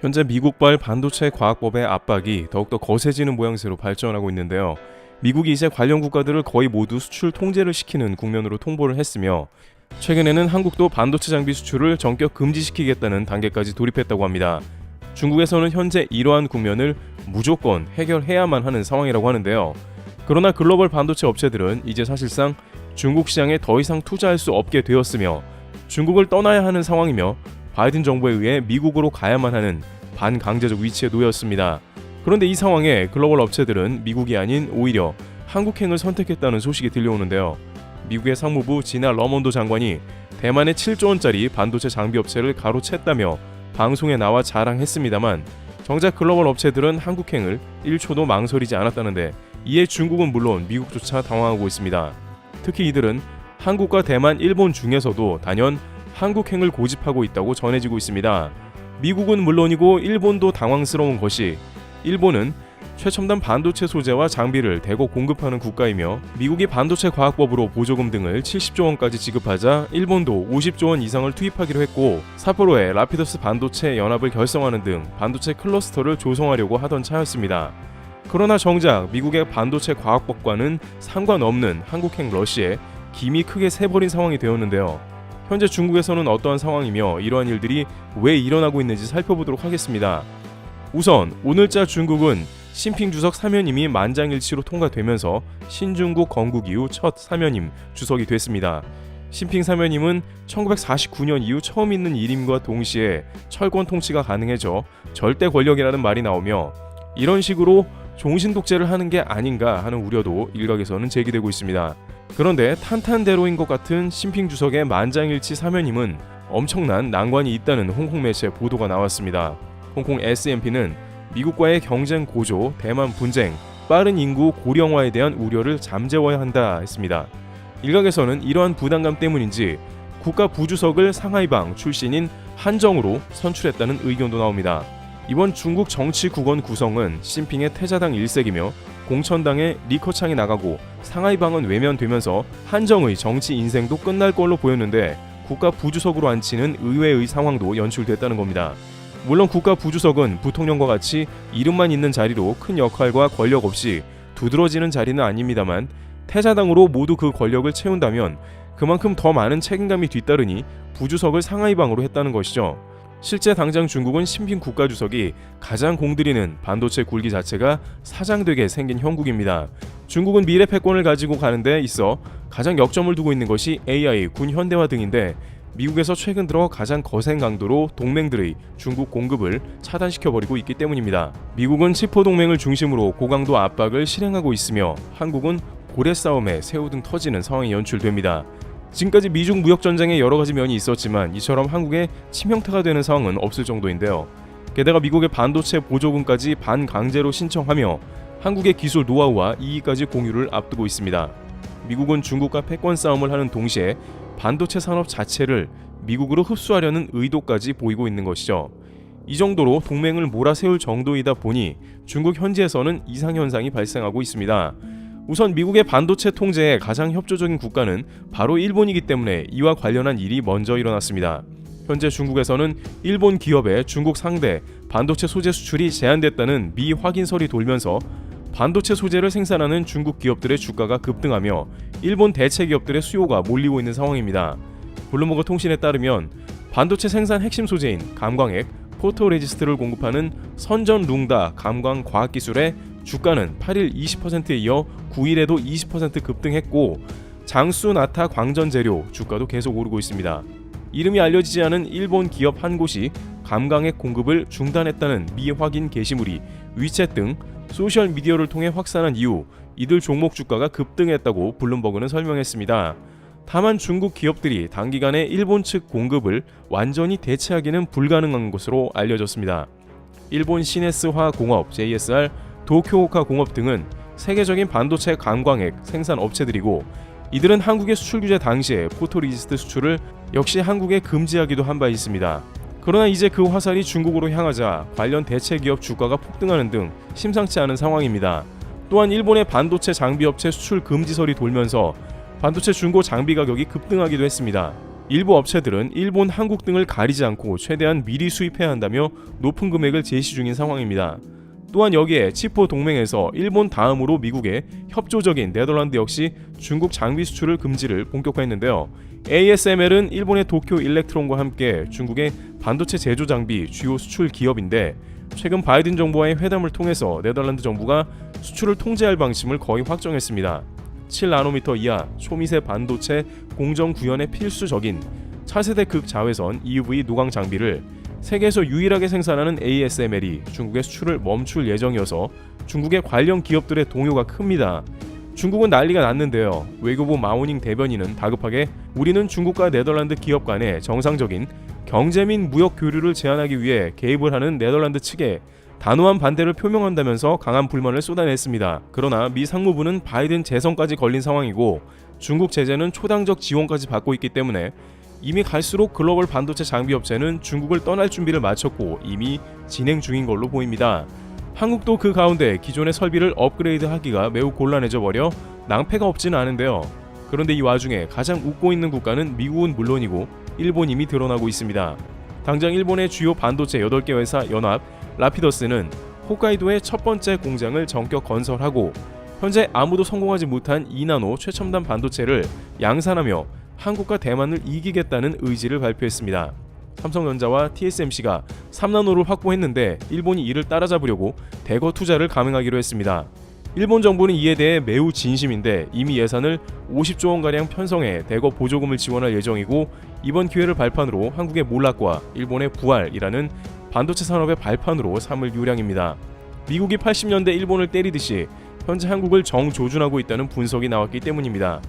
현재 미국발 반도체 과학법의 압박이 더욱더 거세지는 모양새로 발전하고 있는데요. 미국이 이제 관련 국가들을 거의 모두 수출 통제를 시키는 국면으로 통보를 했으며 최근에는 한국도 반도체 장비 수출을 전격 금지시키겠다는 단계까지 돌입했다고 합니다. 중국에서는 현재 이러한 국면을 무조건 해결해야만 하는 상황이라고 하는데요. 그러나 글로벌 반도체 업체들은 이제 사실상 중국 시장에 더 이상 투자할 수 없게 되었으며 중국을 떠나야 하는 상황이며 바이든 정부에 의해 미국으로 가야만 하는 반강제적 위치에 놓였습니다. 그런데 이 상황에 글로벌 업체들은 미국이 아닌 오히려 한국행을 선택했다는 소식이 들려오는데요. 미국의 상무부 지나 러먼도 장관이 대만의 7조 원짜리 반도체 장비 업체를 가로챘다며 방송에 나와 자랑했습니다만 정작 글로벌 업체들은 한국행을 1초도 망설이지 않았다는데 이에 중국은 물론 미국조차 당황하고 있습니다. 특히 이들은 한국과 대만, 일본 중에서도 단연 한국행을 고집하고 있다고 전해지고 있습니다. 미국은 물론이고 일본도 당황스러운 것이 일본은 최첨단 반도체 소재와 장비를 대거 공급하는 국가이며 미국이 반도체 과학법으로 보조금 등을 70조 원까지 지급하자 일본도 50조 원 이상을 투입하기로 했고 삿포로에 라피더스 반도체 연합을 결성하는 등 반도체 클러스터를 조성하려고 하던 차였습니다. 그러나 정작 미국의 반도체 과학법과는 상관없는 한국행 러시에 김이 크게 새버린 상황이 되었는데요. 현재 중국에서는 어떠한 상황이며 이러한 일들이 왜 일어나고 있는지 살펴보도록 하겠습니다. 우선 오늘자 중국은 신핑 주석 사면임이 만장일치로 통과되면서 신중국 건국 이후 첫 사면임 주석이 됐습니다. 신핑 사면임은 1949년 이후 처음 있는 일임과 동시에 철권 통치가 가능해져 절대 권력이라는 말이 나오며 이런 식으로 종신 독재를 하는 게 아닌가 하는 우려도 일각에서는 제기되고 있습니다. 그런데 탄탄대로인 것 같은 신핑 주석의 만장일치 사면임은 엄청난 난관이 있다는 홍콩 매체 보도가 나왔습니다. 홍콩 SMP는 미국과의 경쟁 고조, 대만 분쟁, 빠른 인구 고령화에 대한 우려를 잠재워야 한다 했습니다. 일각에서는 이러한 부담감 때문인지 국가 부주석을 상하이방 출신인 한정으로 선출했다는 의견도 나옵니다. 이번 중국 정치 국원 구성은 신핑의 태자당 일색이며 공천당의 리커창이 나가고 상하이방은 외면되면서 한정의 정치 인생도 끝날 걸로 보였는데 국가 부주석으로 앉히는 의외의 상황도 연출됐다는 겁니다. 물론 국가 부주석은 부통령과 같이 이름만 있는 자리로 큰 역할과 권력 없이 두드러지는 자리는 아닙니다만 태자당으로 모두 그 권력을 채운다면 그만큼 더 많은 책임감이 뒤따르니 부주석을 상하이방으로 했다는 것이죠. 실제 당장 중국은 신빈 국가주석이 가장 공들이는 반도체 굴기 자체가 사장되게 생긴 형국입니다. 중국은 미래 패권을 가지고 가는 데 있어 가장 역점을 두고 있는 것이 AI, 군 현대화 등인데 미국에서 최근 들어 가장 거센 강도로 동맹들의 중국 공급을 차단시켜버리고 있기 때문입니다. 미국은 치포 동맹을 중심으로 고강도 압박을 실행하고 있으며 한국은 고래 싸움에 새우 등 터지는 상황이 연출됩니다. 지금까지 미중 무역 전쟁에 여러 가지 면이 있었지만 이처럼 한국에 치명타가 되는 상황은 없을 정도인데요. 게다가 미국의 반도체 보조금까지 반강제로 신청하며 한국의 기술 노하우와 이익까지 공유를 앞두고 있습니다. 미국은 중국과 패권 싸움을 하는 동시에 반도체 산업 자체를 미국으로 흡수하려는 의도까지 보이고 있는 것이죠. 이 정도로 동맹을 몰아세울 정도이다 보니 중국 현지에서는 이상 현상이 발생하고 있습니다. 우선 미국의 반도체 통제에 가장 협조적인 국가는 바로 일본이기 때문에 이와 관련한 일이 먼저 일어났습니다. 현재 중국에서는 일본 기업의 중국 상대 반도체 소재 수출이 제한됐다는 미 확인설이 돌면서 반도체 소재를 생산하는 중국 기업들의 주가가 급등하며 일본 대체 기업들의 수요가 몰리고 있는 상황입니다. 블룸버그 통신에 따르면 반도체 생산 핵심 소재인 감광액, 포토레지스트를 공급하는 선전 룽다 감광 과학기술의 주가는 8일 20%에 이어 9일에도 20% 급등했고 장수 나타 광전 재료 주가도 계속 오르고 있습니다. 이름이 알려지지 않은 일본 기업 한 곳이 감광액 공급을 중단했다는 미확인 게시물이 위챗 등 소셜 미디어를 통해 확산한 이후 이들 종목 주가가 급등했다고 블룸버그는 설명했습니다. 다만 중국 기업들이 단기간에 일본 측 공급을 완전히 대체하기는 불가능한 것으로 알려졌습니다. 일본 시네스화 공업 JSR, 도쿄오카 공업 등은 세계적인 반도체 감광액 생산 업체들이고 이들은 한국의 수출 규제 당시에 포토리지스트 수출을 역시 한국에 금지하기도 한 바 있습니다. 그러나 이제 그 화살이 중국으로 향하자 관련 대체 기업 주가가 폭등하는 등 심상치 않은 상황입니다. 또한 일본의 반도체 장비 업체 수출 금지설이 돌면서 반도체 중고 장비 가격이 급등하기도 했습니다. 일부 업체들은 일본, 한국 등을 가리지 않고 최대한 미리 수입해야 한다며 높은 금액을 제시 중인 상황입니다. 또한 여기에 치포 동맹에서 일본 다음으로 미국의 협조적인 네덜란드 역시 중국 장비 수출을 금지를 본격화했는데요. ASML은 일본의 도쿄 일렉트론과 함께 중국의 반도체 제조 장비 주요 수출 기업인데 최근 바이든 정부와의 회담을 통해서 네덜란드 정부가 수출을 통제할 방침을 거의 확정했습니다. 7나노미터 이하 초미세 반도체 공정 구현에 필수적인 차세대 극자외선 EUV 노광 장비를 세계에서 유일하게 생산하는 ASML이 중국의 수출을 멈출 예정이어서 중국의 관련 기업들의 동요가 큽니다. 중국은 난리가 났는데요. 외교부 마오닝 대변인은 다급하게 우리는 중국과 네덜란드 기업 간의 정상적인 경제 및 무역 교류를 제한하기 위해 개입을 하는 네덜란드 측에 단호한 반대를 표명한다면서 강한 불만을 쏟아냈습니다. 그러나 미 상무부는 바이든 재선까지 걸린 상황이고 중국 제재는 초당적 지원까지 받고 있기 때문에 이미 갈수록 글로벌 반도체 장비 업체는 중국을 떠날 준비를 마쳤고 이미 진행 중인 걸로 보입니다. 한국도 그 가운데 기존의 설비를 업그레이드하기가 매우 곤란해져 버려 낭패가 없지는 않은데요. 그런데 이 와중에 가장 웃고 있는 국가는 미국은 물론이고 일본 이미 드러나고 있습니다. 당장 일본의 주요 반도체 8개 회사 연합 라피더스는 홋카이도의 첫 번째 공장을 전격 건설하고 현재 아무도 성공하지 못한 2나노 최첨단 반도체를 양산하며 한국과 대만을 이기겠다는 의지를 발표했습니다. 삼성전자와 TSMC가 3나노를 확보했는데 일본이 이를 따라잡으려고 대거 투자를 감행하기로 했습니다. 일본 정부는 이에 대해 매우 진심인데 이미 예산을 50조 원가량 편성해 대거 보조금을 지원할 예정이고 이번 기회를 발판으로 한국의 몰락과 일본의 부활이라는 반도체 산업의 발판으로 삼을 요량입니다. 미국이 80년대 일본을 때리듯이 현재 한국을 정조준하고 있다는 분석이 나왔기 때문입니다.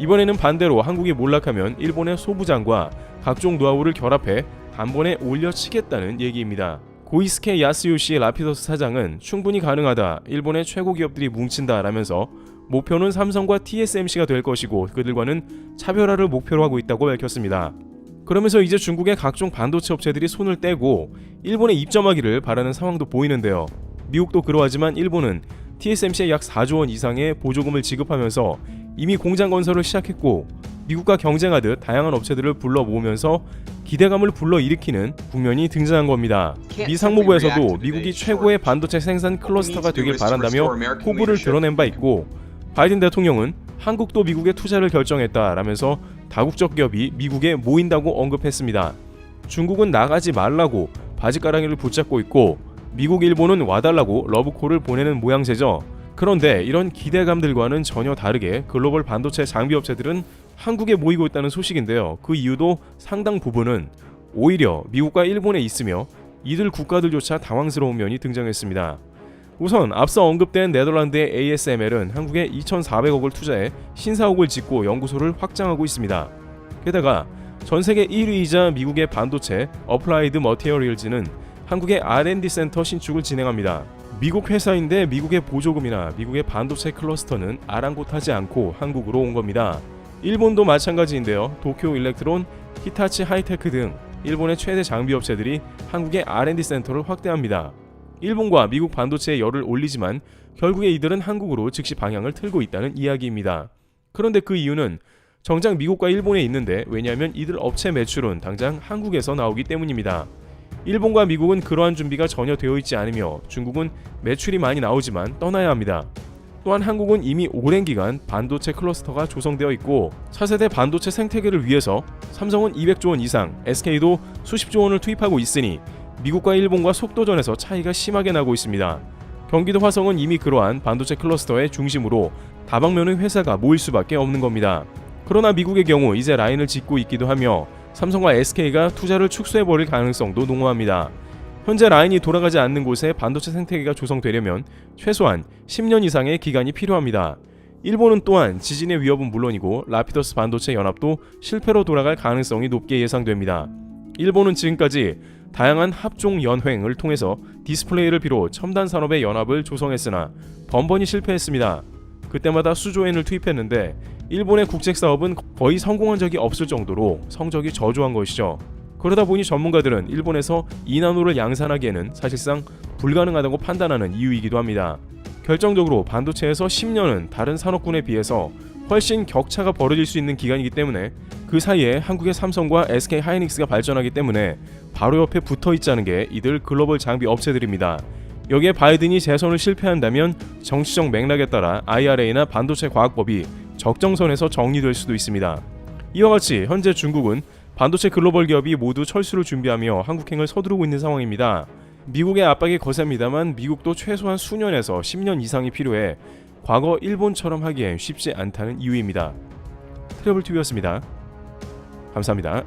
이번에는 반대로 한국이 몰락하면 일본의 소부장과 각종 노하우를 결합해 단번에 올려치겠다는 얘기입니다. 고이스케 야스요시 라피더스 사장은 충분히 가능하다. 일본의 최고 기업들이 뭉친다 라면서 목표는 삼성과 TSMC가 될 것이고 그들과는 차별화를 목표로 하고 있다고 밝혔습니다. 그러면서 이제 중국의 각종 반도체 업체들이 손을 떼고 일본에 입점하기를 바라는 상황도 보이는데요. 미국도 그러하지만 일본은 TSMC에 약 4조 원 이상의 보조금을 지급하면서 이미 공장 건설을 시작했고 미국과 경쟁하듯 다양한 업체들을 불러 모으면서 기대감을 불러일으키는 국면이 등장한 겁니다. 미 상무부에서도 미국이 최고의 반도체 생산 클러스터가 되길 바란다며 포부를 드러낸 바 있고 바이든 대통령은 한국도 미국에 투자를 결정했다라면서 다국적 기업이 미국에 모인다고 언급했습니다. 중국은 나가지 말라고 바지가랑이를 붙잡고 있고 미국 일본은 와달라고 러브콜을 보내는 모양새죠. 그런데 이런 기대감들과는 전혀 다르게 글로벌 반도체 장비 업체들은 한국에 모이고 있다는 소식인데요. 그 이유도 상당 부분은 오히려 미국과 일본에 있으며 이들 국가들조차 당황스러운 면이 등장했습니다. 우선 앞서 언급된 네덜란드의 ASML은 한국에 2,400억을 투자해 신사옥을 짓고 연구소를 확장하고 있습니다. 게다가 전 세계 1위이자 미국의 반도체 어플라이드 머티리얼즈는 한국의 R&D 센터 신축을 진행합니다. 미국 회사인데 미국의 보조금이나 미국의 반도체 클러스터는 아랑곳하지 않고 한국으로 온 겁니다. 일본도 마찬가지인데요. 도쿄 일렉트론, 히타치 하이테크 등 일본의 최대 장비 업체들이 한국의 R&D 센터를 확대합니다. 일본과 미국 반도체에 열을 올리지만 결국에 이들은 한국으로 즉시 방향을 틀고 있다는 이야기입니다. 그런데 그 이유는 정작 미국과 일본에 있는데 왜냐하면 이들 업체 매출은 당장 한국에서 나오기 때문입니다. 일본과 미국은 그러한 준비가 전혀 되어 있지 않으며 중국은 매출이 많이 나오지만 떠나야 합니다. 또한 한국은 이미 오랜 기간 반도체 클러스터가 조성되어 있고 차세대 반도체 생태계를 위해서 삼성은 200조 원 이상, SK도 수십조 원을 투입하고 있으니 미국과 일본과 속도전에서 차이가 심하게 나고 있습니다. 경기도 화성은 이미 그러한 반도체 클러스터의 중심으로 다방면의 회사가 모일 수밖에 없는 겁니다. 그러나 미국의 경우 이제 라인을 짓고 있기도 하며 삼성과 SK가 투자를 축소해버릴 가능성도 농후합니다. 현재 라인이 돌아가지 않는 곳에 반도체 생태계가 조성되려면 최소한 10년 이상의 기간이 필요합니다. 일본은 또한 지진의 위협은 물론이고 라피더스 반도체 연합도 실패로 돌아갈 가능성이 높게 예상됩니다. 일본은 지금까지 다양한 합종 연횡을 통해서 디스플레이를 비롯 첨단 산업의 연합을 조성했으나 번번이 실패했습니다. 그때마다 수조엔을 투입했는데 일본의 국책 사업은 거의 성공한 적이 없을 정도로 성적이 저조한 것이죠. 그러다 보니 전문가들은 일본에서 이나노를 양산하기에는 사실상 불가능하다고 판단하는 이유이기도 합니다. 결정적으로 반도체에서 10년은 다른 산업군에 비해서 훨씬 격차가 벌어질 수 있는 기간이기 때문에 그 사이에 한국의 삼성과 SK 하이닉스가 발전하기 때문에 바로 옆에 붙어 있자는 게 이들 글로벌 장비 업체들입니다. 여기에 바이든이 재선을 실패한다면 정치적 맥락에 따라 IRA나 반도체 과학법이 적정선에서 정리될 수도 있습니다. 이와 같이 현재 중국은 반도체 글로벌 기업이 모두 철수를 준비하며 한국행을 서두르고 있는 상황입니다. 미국의 압박이 거셉니다만 미국도 최소한 수년에서 10년 이상이 필요해 과거 일본처럼 하기엔 쉽지 않다는 이유입니다. 트래블 TV였습니다. 감사합니다.